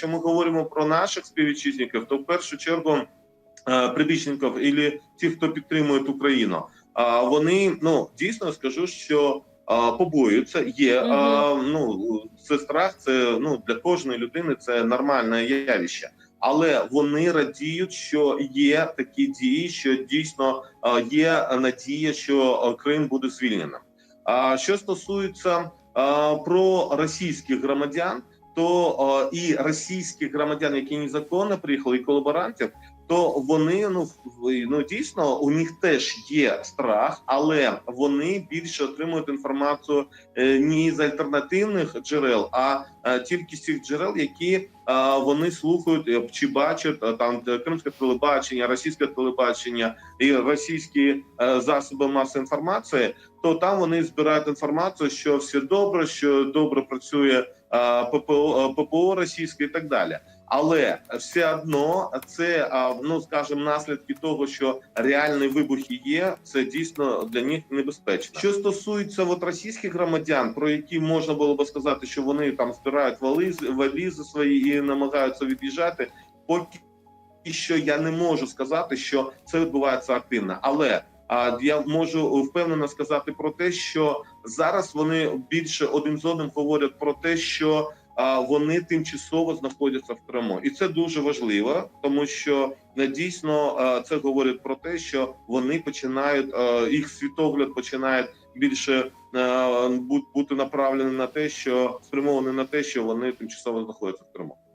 якщо ми говоримо про наших співвітчизників, то в першу чергу е, прибічників і ті, хто підтримує Україну, а вони ну дійсно скажу, що побоюються. Є а, ну це страх, це ну для кожної людини це нормальне явище. Але вони радіють, що є такі дії, що дійсно є надія, що Крим буде звільненим. А що стосується про російських громадян, то о, і російських громадян, які незаконно приїхали, і колаборантів, то вони ну ну дійсно у них теж є страх, але вони більше отримують інформацію е, не з альтернативних джерел, а тільки з тих джерел, які е, вони слухають е, чи бачать е, там е, кримське телебачення, російське телебачення і російські е, засоби масової інформації. То там вони збирають інформацію, що все добре, що добре працює е, ППО, е, ППО російське і так далі. Але все одно це ну скажімо, наслідки того, що реальні вибухи є, це дійсно для них небезпечно. Що стосується от російських громадян, про які можна було би сказати, що вони там збирають валізи, валізи свої і намагаються від'їжджати, поки що я не можу сказати, що це відбувається активно, але. А я можу впевнено сказати про те, що зараз вони більше один з одним говорять про те, що вони тимчасово знаходяться в Криму, і це дуже важливо, тому що е, дійсно е, це говорить про те, що вони починають е, їх світогляд починає більше бути направлений на те, що спрямований на те, що вони тимчасово знаходяться в Криму.